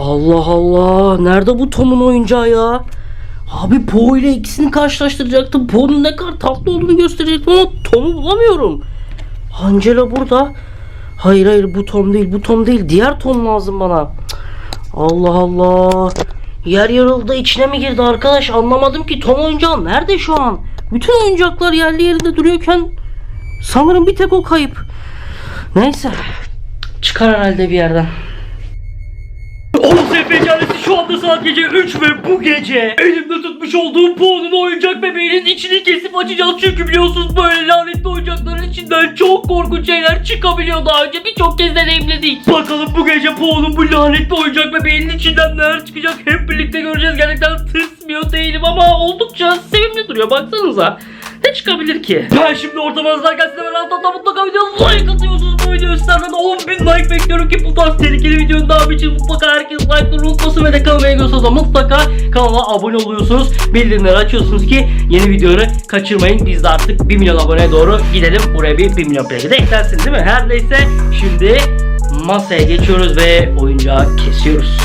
Allah Allah. Nerede bu Tom'un oyuncağı ya? Abi Po ile ikisini karşılaştıracaktım. Po'nun ne kadar tatlı olduğunu gösterecektim ama Tom'u bulamıyorum. Angela burada. Hayır hayır bu Tom değil bu Tom değil. Diğer Tom lazım bana. Allah Allah. Yer yarıldı içine mi girdi arkadaş anlamadım ki Tom oyuncağı nerede şu an? Bütün oyuncaklar yerli yerinde duruyorken sanırım bir tek o kayıp. Neyse çıkar herhalde bir yerden. Saat gece 3 ve bu gece elimde tutmuş olduğum Po'nun oyuncak bebeğinin içini kesip açacağız. Çünkü biliyorsunuz böyle lanetli oyuncakların içinden çok korkunç şeyler çıkabiliyor. Daha önce birçok kez deneyimledik. Bakalım bu gece Po'nun bu lanetli oyuncak bebeğinin içinden neler çıkacak? Hep birlikte göreceğiz. Gerçekten tırsmıyor değilim ama oldukça sevimli duruyor. Baksanıza. Ne çıkabilir ki? Ben şimdi ortama hızlarken size ben alttan mutlaka videoya like atıyorsunuz. Bu video sizlerden 10.000 like bekliyorum ki bu tarz tehlikeli videonun devamı için mutlaka herkes like'ları unutmasın ve de kanalıma geliyorsanız da mutlaka kanala abone oluyorsunuz. Bildirimleri açıyorsunuz ki yeni videoları kaçırmayın. Biz de artık 1 milyon aboneye doğru gidelim. Buraya bir 1 milyon plakı de eklensin değil mi? Her neyse şimdi masaya geçiyoruz ve oyuncağı kesiyoruz.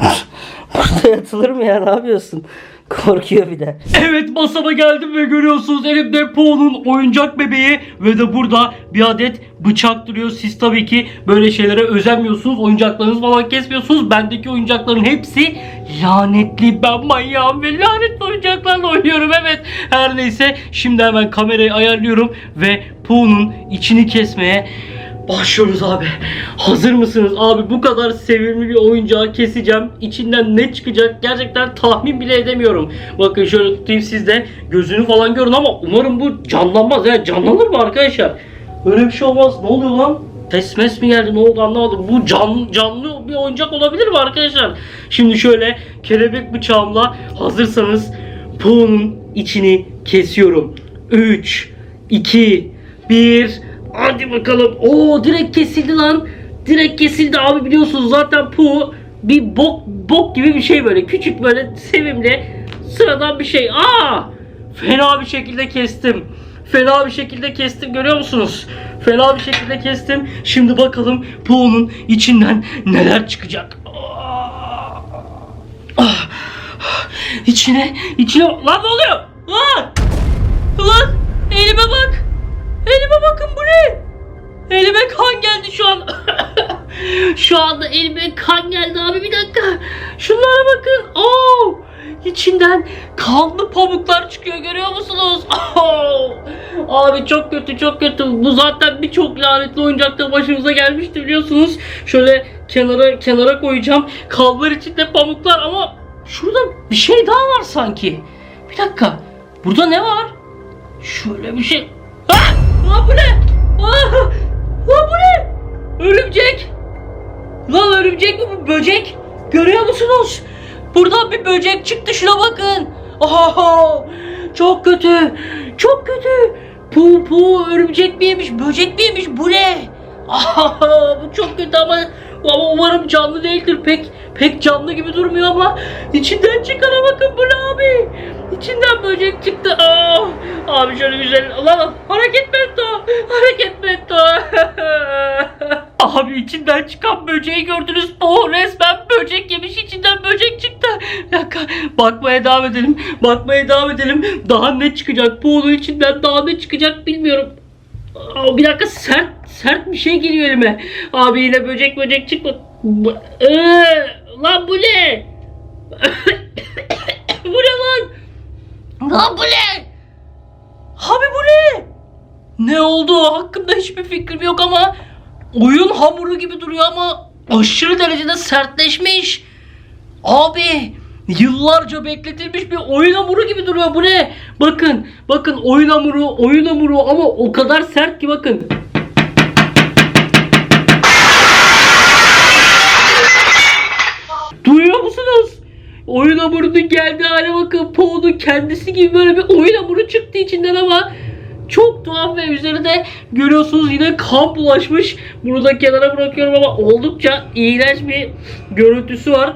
Burada yatılır mı ya? Ne yapıyorsun? Korkuyor bir de. Evet masama geldim ve görüyorsunuz elimde Po'nun oyuncak bebeği ve de burada bir adet bıçak duruyor. Siz tabii ki böyle şeylere özenmiyorsunuz. Oyuncaklarınızı falan kesmiyorsunuz. Bendeki oyuncakların hepsi lanetli. Ben manyağım ve lanetli oyuncaklarla oynuyorum. Evet her neyse şimdi hemen kamerayı ayarlıyorum ve Po'nun içini kesmeye Başlıyoruz abi. Hazır mısınız? Abi bu kadar sevimli bir oyuncağı keseceğim. İçinden ne çıkacak gerçekten tahmin bile edemiyorum. Bakın şöyle tutayım siz de gözünü falan görün ama umarım bu canlanmaz. Yani canlanır mı arkadaşlar? Öyle bir şey olmaz. Ne oluyor lan? Ses mes mi geldi? Ne oldu anlamadım. Bu can, canlı bir oyuncak olabilir mi arkadaşlar? Şimdi şöyle kelebek bıçağımla hazırsanız Po'nun içini kesiyorum. 3, 2, 1 Hadi bakalım. Oo direkt kesildi lan. Direkt kesildi abi biliyorsunuz zaten Pooh bir bok bok gibi bir şey böyle. Küçük böyle sevimli sıradan bir şey. Aa! Fena bir şekilde kestim. Fena bir şekilde kestim görüyor musunuz? Fena bir şekilde kestim. Şimdi bakalım Pooh'un içinden neler çıkacak. Ah! İçine, içine... Lan ne oluyor? Lan! Lan! Elime bak! Elime bakın bu ne? Elime kan geldi şu an. şu anda elime kan geldi abi bir dakika. Şunlara bakın. Oo! İçinden kanlı pamuklar çıkıyor görüyor musunuz? Abi çok kötü çok kötü. Bu zaten birçok lanetli oyuncakta başımıza gelmişti biliyorsunuz. Şöyle kenara kenara koyacağım. Kanlar içinde pamuklar ama şurada bir şey daha var sanki. Bir dakika. Burada ne var? Şöyle bir şey. Lan bu ne? Ah! Lan bu ne? Örümcek. Lan örümcek mi bu böcek? Görüyor musunuz? Buradan bir böcek çıktı şuna bakın. Aha! Çok kötü. Çok kötü. Pu pu örümcek mi yemiş böcek mi yemiş bu ne? Aha! Bu çok kötü ama ama umarım canlı değildir. Pek pek canlı gibi durmuyor ama içinden çıkana bakın bu abi? İçinden böcek çıktı. Aa! Abi şöyle güzel. Lan hareket metto. Hareket metto. Abi içinden çıkan böceği gördünüz. O resmen böcek yemiş. içinden böcek çıktı. Bir dakika. Bakmaya devam edelim. Bakmaya devam edelim. Daha ne çıkacak? Bu içinden daha ne çıkacak bilmiyorum. Aa, bir dakika sert sert bir şey geliyor elime. Abi yine böcek böcek çıkma. Bu- Ee, lan bu ne? bu ne lan? Lan bu ne? Abi bu ne? Ne oldu? Hakkında hiçbir fikrim yok ama oyun hamuru gibi duruyor ama aşırı derecede sertleşmiş. Abi yıllarca bekletilmiş bir oyun hamuru gibi duruyor. Bu ne? Bakın, bakın oyun hamuru, oyun hamuru ama o kadar sert ki bakın. Oyun hamurunun geldiği hale bakın. Po'nun kendisi gibi böyle bir oyun hamuru çıktı içinden ama çok tuhaf ve üzerinde görüyorsunuz yine kan bulaşmış. Bunu da kenara bırakıyorum ama oldukça iğrenç bir görüntüsü var.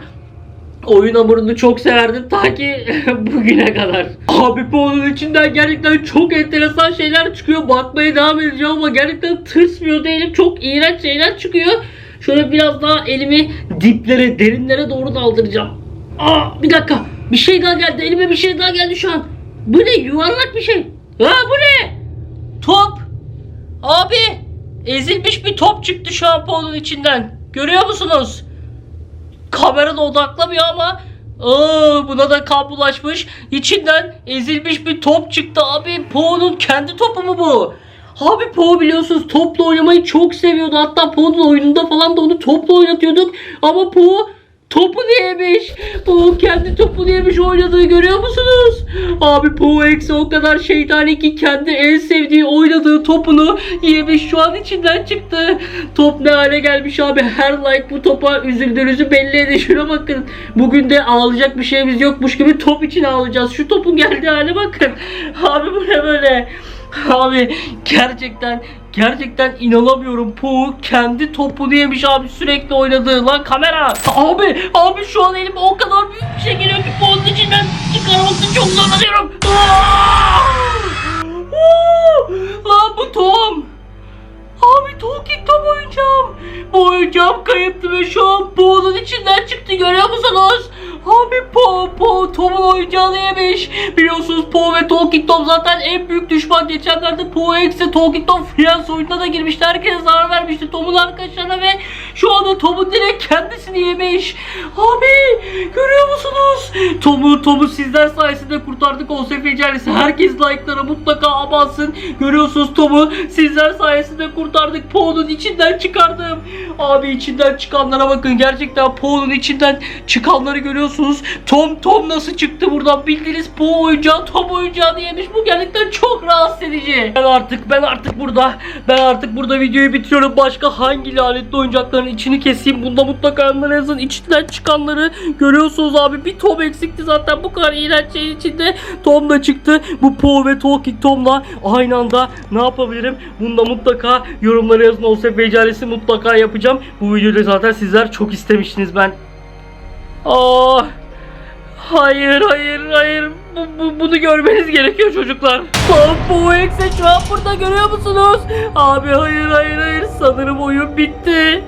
Oyun hamurunu çok severdim ta ki bugüne kadar. Abi Po'nun içinden gerçekten çok enteresan şeyler çıkıyor. Bakmaya devam edeceğim ama gerçekten tırsmıyor değilim. Çok iğrenç şeyler çıkıyor. Şöyle biraz daha elimi diplere, derinlere doğru daldıracağım. Aa bir dakika. Bir şey daha geldi. Elime bir şey daha geldi şu an. Bu ne? Yuvarlak bir şey. Ha bu ne? Top. Abi ezilmiş bir top çıktı ponun içinden. Görüyor musunuz? Kamerada odaklamıyor ama Aa, buna da kan. İçinden ezilmiş bir top çıktı abi. Po'nun kendi topu mu bu? Abi Po biliyorsunuz topla oynamayı çok seviyordu. Hatta Po'nun oyununda falan da onu topla oynatıyorduk. Ama Po topu yemiş. Po kendi topunu yemiş oynadığı görüyor musunuz? Abi Po eksi o kadar şeytani ki kendi en sevdiği oynadığı topunu yemiş. Şu an içinden çıktı. Top ne hale gelmiş abi. Her like bu topa üzüldüğünüzü belli edin. Şuna bakın. Bugün de ağlayacak bir şeyimiz yokmuş gibi top için ağlayacağız. Şu topun geldiği hale bakın. Abi bu ne böyle? Abi gerçekten gerçekten inanamıyorum. Pu kendi topunu yemiş abi sürekli oynadığı lan kamera. Abi abi şu an elime o kadar büyük bir şey geliyor ki Pu'nun içinden çıkarmakta çok zorlanıyorum. Lan bu Tom. Abi Tom oyuncağım. Bu oyuncağım kayıptı ve şu an Po'nun içinden çıktı görüyor musunuz? Abi Po, Po Tom'un oyuncağını. Biliyorsunuz Po ve Talking Tom zaten en büyük düşman. Geçenlerde Po eksi Talking Tom Friends oyununa da girmişti. Herkese zarar vermişti Tom'un arkadaşlarına ve şu anda Tom'un direkt kendisini yemiş. Abi görüyor musunuz? Tom'u Tom'u sizler sayesinde kurtardık o sefercelisi. Herkes like'lara mutlaka abansın. Görüyorsunuz Tom'u sizler sayesinde kurtardık. Po'nun içinden çıkardım. Abi içinden çıkanlara bakın. Gerçekten Po'nun içinden çıkanları görüyorsunuz. Tom Tom nasıl çıktı buradan? Bildiğiniz Po oyuncağı Tom oyuncağını yemiş. Bu gerçekten çok rahatsız edici. Ben artık ben artık burada ben artık burada videoyu bitiriyorum. Başka hangi lanetli oyuncakların içini keseyim? Bunda mutlaka yazın. İçinden çıkanları görüyorsunuz abi. Bir Tom eksikti zaten. Bu kadar iğrenç şeyin içinde Tom da çıktı. Bu Po ve Talking Tom'la aynı anda ne yapabilirim? Bunda mutlaka yorumlara yazın. Olsa becerisi mutlaka yapacağım. Bu videoda zaten sizler çok istemiştiniz ben. Aa, hayır hayır hayır. Bu, bu- bunu görmeniz gerekiyor çocuklar. Bu ekse şu an burada görüyor musunuz? Abi hayır hayır hayır sanırım oyun bitti.